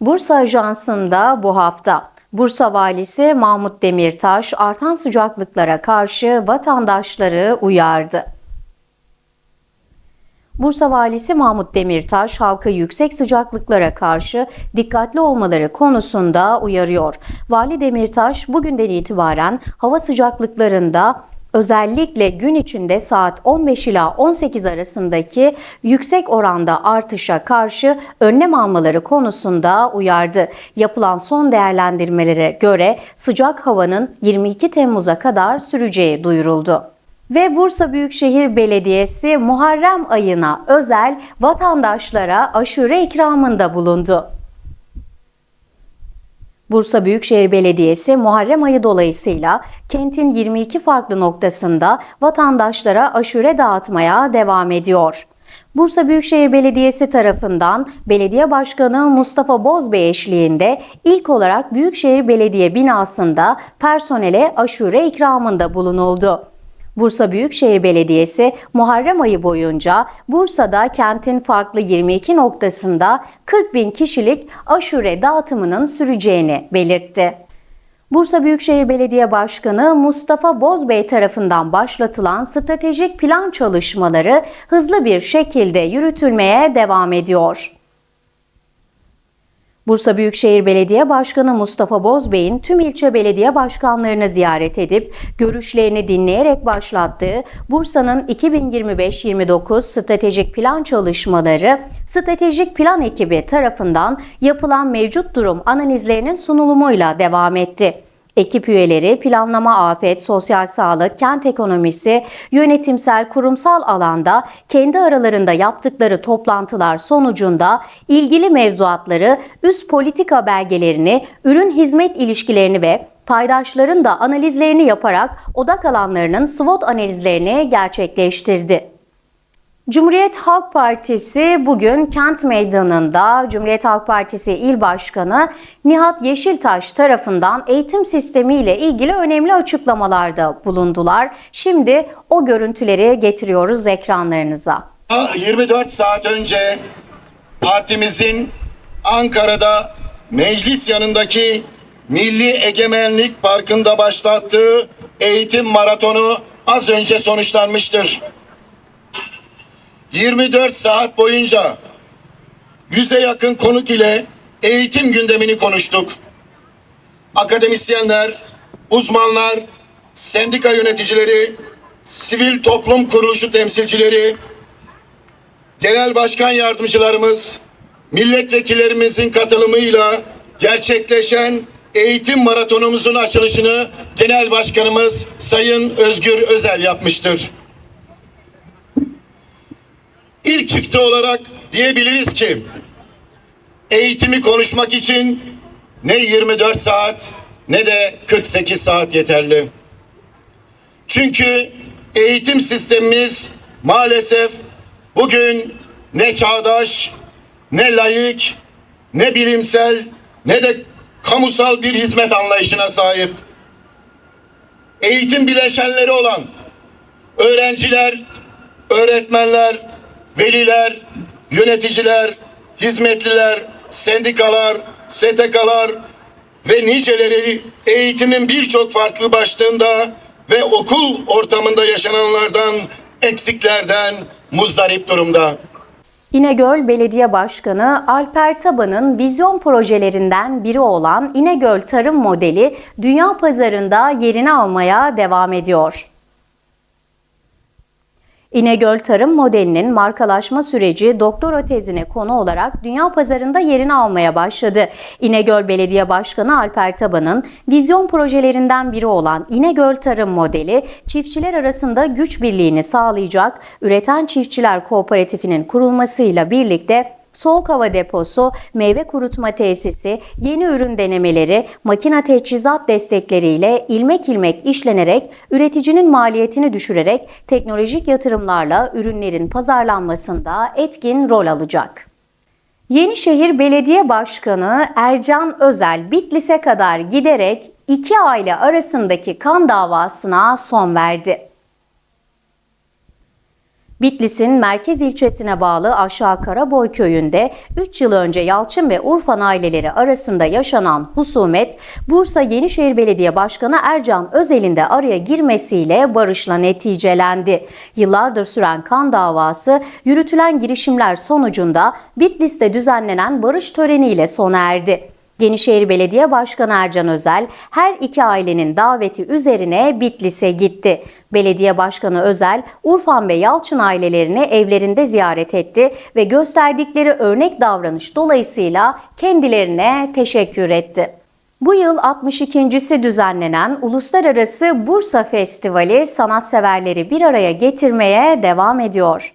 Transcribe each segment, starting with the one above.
Bursa Ajansı'nda bu hafta Bursa Valisi Mahmut Demirtaş artan sıcaklıklara karşı vatandaşları uyardı. Bursa Valisi Mahmut Demirtaş halkı yüksek sıcaklıklara karşı dikkatli olmaları konusunda uyarıyor. Vali Demirtaş bugünden itibaren hava sıcaklıklarında özellikle gün içinde saat 15 ila 18 arasındaki yüksek oranda artışa karşı önlem almaları konusunda uyardı. Yapılan son değerlendirmelere göre sıcak havanın 22 Temmuz'a kadar süreceği duyuruldu. Ve Bursa Büyükşehir Belediyesi Muharrem ayına özel vatandaşlara aşure ikramında bulundu. Bursa Büyükşehir Belediyesi Muharrem ayı dolayısıyla kentin 22 farklı noktasında vatandaşlara aşure dağıtmaya devam ediyor. Bursa Büyükşehir Belediyesi tarafından Belediye Başkanı Mustafa Bozbey eşliğinde ilk olarak Büyükşehir Belediye binasında personele aşure ikramında bulunuldu. Bursa Büyükşehir Belediyesi Muharrem ayı boyunca Bursa'da kentin farklı 22 noktasında 40 bin kişilik aşure dağıtımının süreceğini belirtti. Bursa Büyükşehir Belediye Başkanı Mustafa Bozbey tarafından başlatılan stratejik plan çalışmaları hızlı bir şekilde yürütülmeye devam ediyor. Bursa Büyükşehir Belediye Başkanı Mustafa Bozbey'in tüm ilçe belediye başkanlarını ziyaret edip görüşlerini dinleyerek başlattığı Bursa'nın 2025-29 stratejik plan çalışmaları stratejik plan ekibi tarafından yapılan mevcut durum analizlerinin sunulumuyla devam etti. Ekip üyeleri planlama, afet, sosyal sağlık, kent ekonomisi, yönetimsel, kurumsal alanda kendi aralarında yaptıkları toplantılar sonucunda ilgili mevzuatları, üst politika belgelerini, ürün hizmet ilişkilerini ve paydaşların da analizlerini yaparak odak alanlarının SWOT analizlerini gerçekleştirdi. Cumhuriyet Halk Partisi bugün Kent Meydanı'nda Cumhuriyet Halk Partisi İl Başkanı Nihat Yeşiltaş tarafından eğitim sistemi ile ilgili önemli açıklamalarda bulundular. Şimdi o görüntüleri getiriyoruz ekranlarınıza. 24 saat önce partimizin Ankara'da meclis yanındaki Milli Egemenlik Parkı'nda başlattığı eğitim maratonu az önce sonuçlanmıştır. 24 saat boyunca yüze yakın konuk ile eğitim gündemini konuştuk. Akademisyenler, uzmanlar, sendika yöneticileri, sivil toplum kuruluşu temsilcileri, genel başkan yardımcılarımız, milletvekillerimizin katılımıyla gerçekleşen eğitim maratonumuzun açılışını genel başkanımız Sayın Özgür Özel yapmıştır. İlk çıktı olarak diyebiliriz ki eğitimi konuşmak için ne 24 saat ne de 48 saat yeterli. Çünkü eğitim sistemimiz maalesef bugün ne çağdaş, ne layık, ne bilimsel, ne de kamusal bir hizmet anlayışına sahip. Eğitim bileşenleri olan öğrenciler, öğretmenler, veliler, yöneticiler, hizmetliler, sendikalar, STK'lar ve niceleri eğitimin birçok farklı başlığında ve okul ortamında yaşananlardan, eksiklerden muzdarip durumda. İnegöl Belediye Başkanı Alper Taban'ın vizyon projelerinden biri olan İnegöl Tarım Modeli dünya pazarında yerini almaya devam ediyor. İnegöl Tarım modelinin markalaşma süreci doktora tezine konu olarak dünya pazarında yerini almaya başladı. İnegöl Belediye Başkanı Alper Taban'ın vizyon projelerinden biri olan İnegöl Tarım modeli çiftçiler arasında güç birliğini sağlayacak Üreten Çiftçiler Kooperatifinin kurulmasıyla birlikte soğuk hava deposu, meyve kurutma tesisi, yeni ürün denemeleri, makina teçhizat destekleriyle ilmek ilmek işlenerek üreticinin maliyetini düşürerek teknolojik yatırımlarla ürünlerin pazarlanmasında etkin rol alacak. Yenişehir Belediye Başkanı Ercan Özel Bitlis'e kadar giderek iki aile arasındaki kan davasına son verdi. Bitlis'in merkez ilçesine bağlı Aşağı Karaboy köyünde 3 yıl önce Yalçın ve Urfan aileleri arasında yaşanan husumet, Bursa Yenişehir Belediye Başkanı Ercan Özel'in de araya girmesiyle barışla neticelendi. Yıllardır süren kan davası, yürütülen girişimler sonucunda Bitlis'te düzenlenen barış töreniyle sona erdi. Yenişehir Belediye Başkanı Ercan Özel her iki ailenin daveti üzerine Bitlis'e gitti. Belediye Başkanı Özel, Urfan ve Yalçın ailelerini evlerinde ziyaret etti ve gösterdikleri örnek davranış dolayısıyla kendilerine teşekkür etti. Bu yıl 62.si düzenlenen Uluslararası Bursa Festivali sanatseverleri bir araya getirmeye devam ediyor.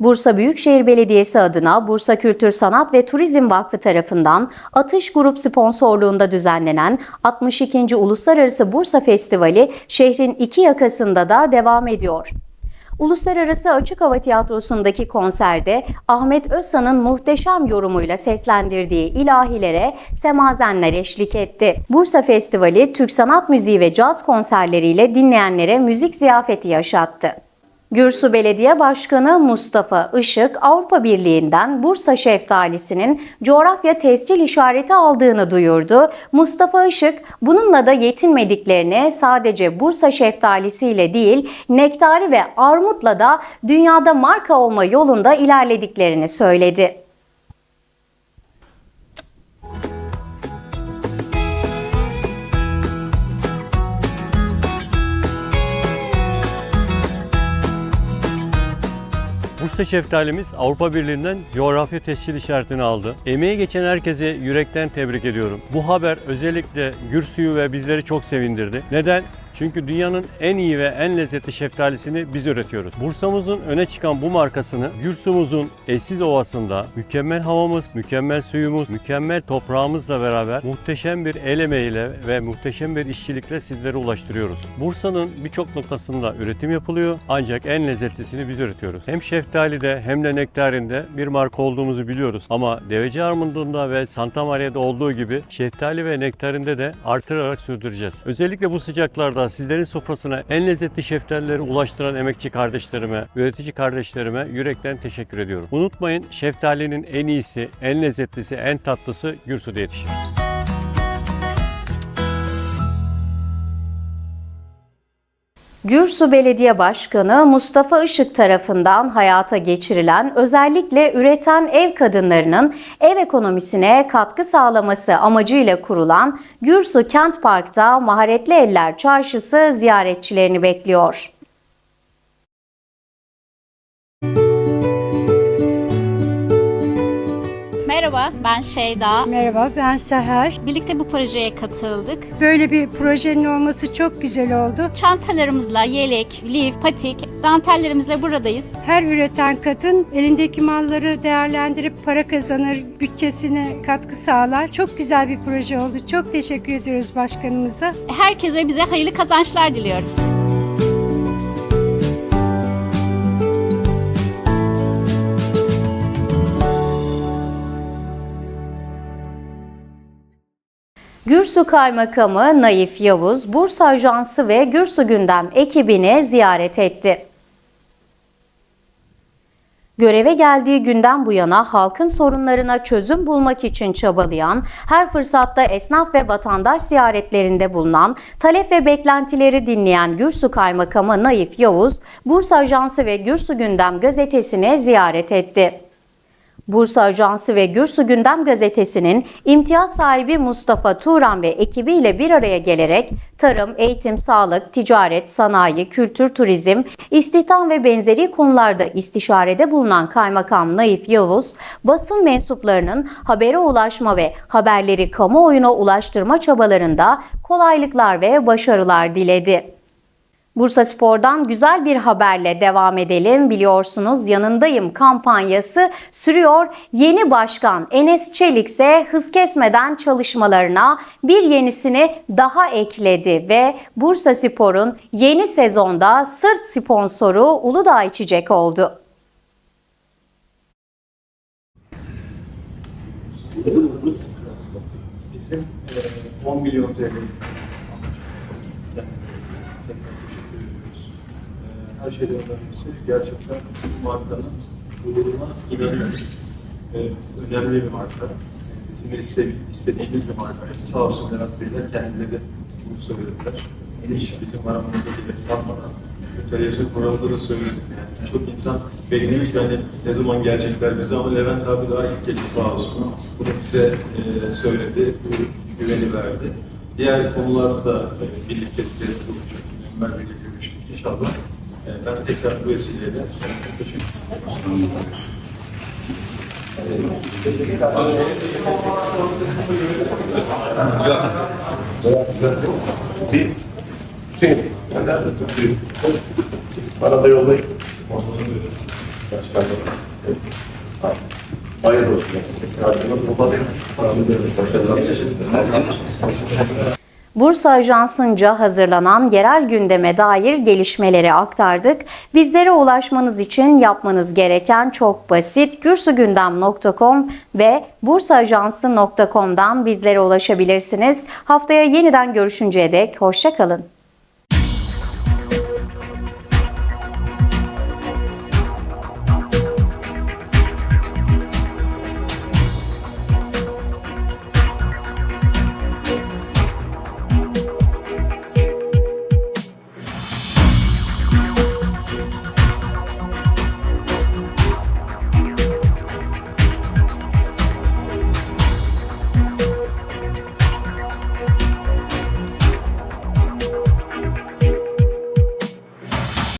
Bursa Büyükşehir Belediyesi adına Bursa Kültür Sanat ve Turizm Vakfı tarafından Atış Grup sponsorluğunda düzenlenen 62. Uluslararası Bursa Festivali şehrin iki yakasında da devam ediyor. Uluslararası Açık Hava Tiyatrosu'ndaki konserde Ahmet Özsan'ın muhteşem yorumuyla seslendirdiği ilahilere semazenler eşlik etti. Bursa Festivali Türk sanat müziği ve caz konserleriyle dinleyenlere müzik ziyafeti yaşattı. Gürsu Belediye Başkanı Mustafa Işık, Avrupa Birliği'nden Bursa şeftalisinin coğrafya tescil işareti aldığını duyurdu. Mustafa Işık, bununla da yetinmediklerini sadece Bursa şeftalisiyle değil, nektari ve armutla da dünyada marka olma yolunda ilerlediklerini söyledi. Bursa şeftalimiz Avrupa Birliği'nden coğrafya tescil işaretini aldı. Emeği geçen herkese yürekten tebrik ediyorum. Bu haber özellikle Gürsü'yü ve bizleri çok sevindirdi. Neden? Çünkü dünyanın en iyi ve en lezzetli şeftalisini biz üretiyoruz. Bursa'mızın öne çıkan bu markasını Gürsümüzün eşsiz ovasında mükemmel havamız, mükemmel suyumuz, mükemmel toprağımızla beraber muhteşem bir el emeğiyle ve muhteşem bir işçilikle sizlere ulaştırıyoruz. Bursa'nın birçok noktasında üretim yapılıyor ancak en lezzetlisini biz üretiyoruz. Hem şeftalide hem de nektarinde bir marka olduğumuzu biliyoruz ama Deveci Armudunda ve Santa Maria'da olduğu gibi şeftali ve nektarinde de artırarak sürdüreceğiz. Özellikle bu sıcaklarda sizlerin sofrasına en lezzetli şeftalileri ulaştıran emekçi kardeşlerime, üretici kardeşlerime yürekten teşekkür ediyorum. Unutmayın şeftalinin en iyisi, en lezzetlisi, en tatlısı Gürsu'da yetişir. Gürsu Belediye Başkanı Mustafa Işık tarafından hayata geçirilen özellikle üreten ev kadınlarının ev ekonomisine katkı sağlaması amacıyla kurulan Gürsu Kent Park'ta Maharetli Eller Çarşısı ziyaretçilerini bekliyor. Merhaba, ben Şeyda. Merhaba ben Seher. Birlikte bu projeye katıldık. Böyle bir projenin olması çok güzel oldu. Çantalarımızla yelek, lif, patik, dantellerimizle buradayız. Her üreten kadın elindeki malları değerlendirip para kazanır, bütçesine katkı sağlar. Çok güzel bir proje oldu. Çok teşekkür ediyoruz başkanımıza. Herkes ve bize hayırlı kazançlar diliyoruz. Gürsu Kaymakamı Naif Yavuz, Bursa Ajansı ve Gürsu Gündem ekibini ziyaret etti. Göreve geldiği günden bu yana halkın sorunlarına çözüm bulmak için çabalayan, her fırsatta esnaf ve vatandaş ziyaretlerinde bulunan, talep ve beklentileri dinleyen Gürsu Kaymakamı Naif Yavuz, Bursa Ajansı ve Gürsu Gündem gazetesini ziyaret etti. Bursa Ajansı ve Gürsu Gündem Gazetesi'nin imtiyaz sahibi Mustafa Turan ve ekibiyle bir araya gelerek tarım, eğitim, sağlık, ticaret, sanayi, kültür, turizm, istihdam ve benzeri konularda istişarede bulunan Kaymakam Naif Yavuz, basın mensuplarının habere ulaşma ve haberleri kamuoyuna ulaştırma çabalarında kolaylıklar ve başarılar diledi. Bursa Spor'dan güzel bir haberle devam edelim. Biliyorsunuz yanındayım kampanyası sürüyor. Yeni başkan Enes Çelik ise hız kesmeden çalışmalarına bir yenisini daha ekledi ve Bursa Spor'un yeni sezonda sırt sponsoru Uludağ İçecek oldu. bizim e, 10 milyon TL. Tekrar teşekkür ediyoruz. E, her şeyden önemlisi gerçekten bu markanın gururuna inanıyoruz. Ee, önemli bir marka. Bizim de iste- istediğimiz bir marka. Sağ olsun Levent Beyler kendileri bunu söylediler. Hiç bizim aramamıza gerek kalmadan. Televizyon programında da söyledim yani. Çok insan bekliyor ki hani ne zaman gelecekler bize ama Levent abi daha ilk gece sağ olsun. Bunu bize e, söyledi, bu güveni verdi. Diğer konularda da e, birliktelikleri. Ömer Bey'le görüştük inşallah. E, ben tekrar bu vesileyle teşekkür ederim. Bana da yollayın. Hayırlı olsun. Karşımda toplayın. Başarılar. Bursa Ajansı'nca hazırlanan yerel gündeme dair gelişmeleri aktardık. Bizlere ulaşmanız için yapmanız gereken çok basit. gürsugündem.com ve bursaajansı.com'dan bizlere ulaşabilirsiniz. Haftaya yeniden görüşünceye dek hoşçakalın.